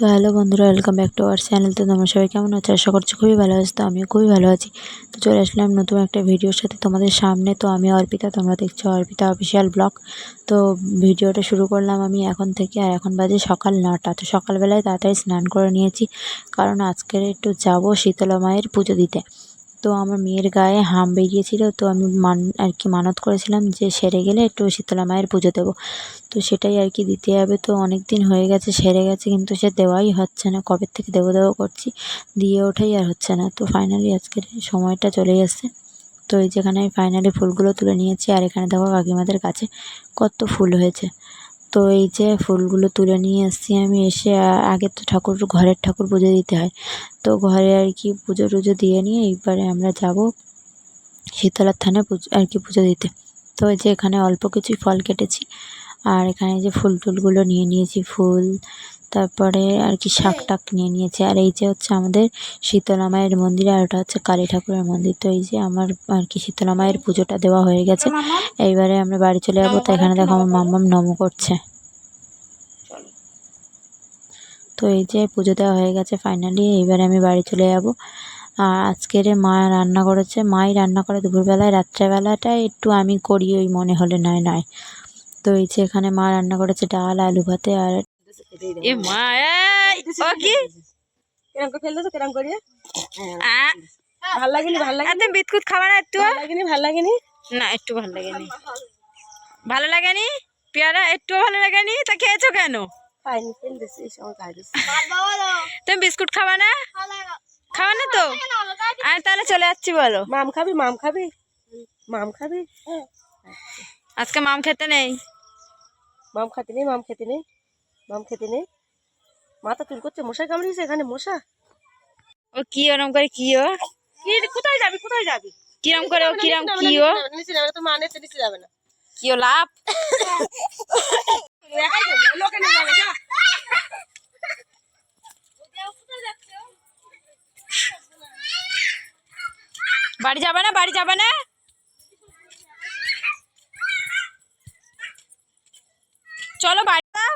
তো হ্যালো বন্ধুরা welcome back to our channel তো তোমার সবাই কেমন আছো? আশা করছি খুবই ভালো আছো, তো আমিও খুবই ভালো আছি। তো চলে আসলাম নতুন একটা ভিডিওর সাথে তোমাদের সামনে। তো আমি অর্পিতা, তোমরা দেখছ অর্পিতা অফিসিয়াল ব্লগ তো ভিডিওটা শুরু করলাম আমি এখন থেকে, আর এখন বাজে সকাল নটা। তো সকালবেলায় তাড়াতাড়ি স্নান করে নিয়েছি, কারণ আজকের একটু যাব শীতলা মায়ের পুজো দিতে। তো আমার মেয়ের গায়ে হাম বেরিয়েছিল, তো আমি মান, আর কি মানত করেছিলাম যে সেরে গেলে একটু শীতলা মায়ের পুজো দেবো। তো সেটাই আর কি দিতে হবে। তো অনেক দিন হয়ে গেছে, সেরে গেছে, কিন্তু সে দেওয়াই হচ্ছে না। কবে থেকে দেবো দেবো করছি, দিয়ে ওঠাই আর হচ্ছে না। তো ফাইনালি আজকের সময়টা চলে এসছে তো এই যেখানে আমি ফাইনালি ফুলগুলো তুলে নিয়েছি, আর এখানে দেখো কাকিমাদের কাছে কত ফুল হয়েছে। তো এই যে ফুলগুলো তুলে নিয়ে এসেছি আমি, এসে আগে তো ঠাকুর, ঘরের ঠাকুর পুজো দিতে হয়। তো ঘরে আর কি পুজো টুজো দিয়ে নিয়ে এইবারে আমরা যাব শীতলার থানে পুজো, আর কি পুজো দিতে। তো এই যে এখানে অল্প কিছু ফল কেটেছি, আর এখানে যে ফুল টুলগুলো নিয়ে নিয়েছি, ফুল তারপরে আর কি শাক টাক নিয়ে নিয়েছি। আর এই যে হচ্ছে আমাদের শীতলা মায়ের মন্দির আর ওটা হচ্ছে কালী ঠাকুরের মন্দির। তো এই যে আমার আর কি শীতলা মায়ের পুজোটা দেওয়া হয়ে গেছে। এইবারে আমরা বাড়ি চলে যাব। তো এখানে দেখো আমার মাম্মাম নমো করছে। তো এই যে পুজো দেওয়া হয়ে গেছে ফাইনালি। এইবারে আমি বাড়ি চলে যাব। আর আজকের মা রান্না করেছে। মাই রান্না করে দুপুরবেলায় রাত্রেবেলাটায় একটু আমি করি ওই মনে হলে নয় নয়। তো এই যে এখানে মা রান্না করেছে ডাল আলু ভাতে আর এ মা এই ও কি? কেরম করে ফেলতো তো কেরম করিয়ে? আ, ভালো লাগেনি ভালো লাগে আর তুমি বিস্কুট খাবা না একটু? ভালো লাগেনি ভালো লাগেনি? না একটু ভালো লাগেনি। ভালো লাগেনি? পেয়ারা একটু ভালো লাগেনি? তা খেয়েছো কেন? তুমি বিস্কুট খাবা না? তো? আমি তাহলে চলে যাচ্ছি বলো। মাম খাবি মাম খাবি? মাম খাবি? হ্যাঁ আজকে মাম খেতে নেই। মাম খাতে নেই মাম খেতে নেই? মাম খেতে নেই। মাথা চুল করছে মশাই কামড়িয়েছে এখানে মশা। ও কি ওরম করে কি ও? কোথায় যাবি কোথায় যাবি? কিরম করে ও কিরম কি ও? নিচে যাবে তো মা নেতে নিচে যাবে না। কি ও লাভ লোকে নিয়ে যাবে যা। বাড়ি যাবে না বাড়ি যাবে না? চলো বাড়ি।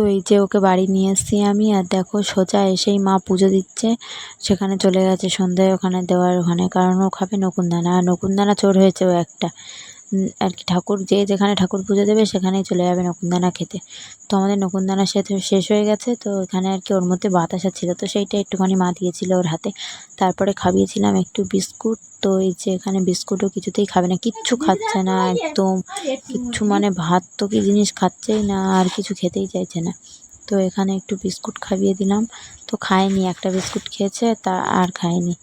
তো এই যে ওকে বাড়ি নিয়ে এসেছি আমি, আর দেখো সোজা এসেই মা পুজো দিচ্ছে। সেখানে চলে গেছে সন্ধ্যায় ওখানে দেওয়ার ওখানে, কারণ ও খাবে নকুনদানা, আর নকুনদানা চোর হয়েছে ও একটা। আর কি ঠাকুর, যে যেখানে ঠাকুর পুজো দেবে সেখানেই চলে যাবে নকুনদানা খেতে। তো আমাদের নকুনদানা সে শেষ হয়ে গেছে, তো এখানে আর কি ওর মধ্যে বাতাসা ছিল তো সেইটা একটুখানি মা দিয়েছিল ওর হাতে। তারপরে খাইয়েছিলাম একটু বিস্কুট, তো এই যে এখানে বিস্কুটও কিছুতেই খাবে না, কিচ্ছু খাচ্ছে না একদম। কিচ্ছু মানে ভাত তো কি জিনিস খাচ্ছেই না, আর কিছু খেতেই চাইছে না। তো এখানে একটু বিস্কুট খাইয়ে দিলাম। তো খায়নি একটা বিস্কুট খেয়েছে, তা আর খায়নি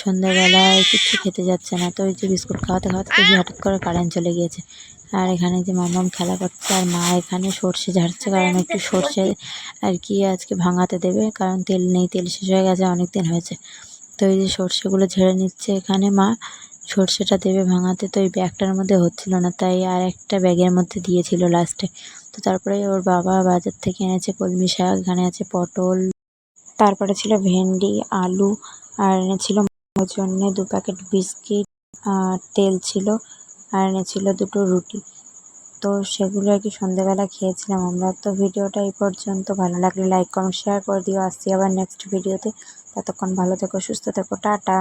সন্ধ্যাবেলায় কিচ্ছু খেতে যাচ্ছে না। তো ওই যে বিস্কুট খাওয়াতে খাওয়াতে দেখি হঠাৎ করে কারেন্ট চলে গিয়েছে। আর এখানে যে মামাম খেলা করছে আর মা এখানে সর্ষে ঝাড়ছে, কারণ একটু সর্ষে আর কি আজকে ভাঙাতে দেবে, কারণ তেল নেই, তেল শেষ হয়ে গেছে অনেক দিন হয়েছে। তো এই যে সর্ষেগুলো ঝেড়ে নিচ্ছে এখানে মা, সর্ষেটা দেবে ভাঙাতে, তো ওই ব্যাগটার মধ্যে হচ্ছিল না, তাই আর একটা ব্যাগের মধ্যে দিয়েছিল লাস্টে তো তারপরে ওর বাবা বাজার থেকে এনেছে কলমি শাক, এখানে আছে পটল, তারপরে ছিল ভেন্ডি, আলু, আর এনেছিল ওর জন্য দু প্যাকেট বিস্কিট, আর তেল ছিল, আর এনেছিল দুটো রুটি। তো সেগুলো আর কি সন্ধ্যেবেলা খেয়েছিলাম আমরা। তো ভিডিওটা এই পর্যন্ত। ভালো লাগলে লাইক কমেন্ট শেয়ার করে দিও। আসছি আবার নেক্সট ভিডিওতে ততক্ষণ ভালো থেকো, সুস্থ থেকো। টাটা।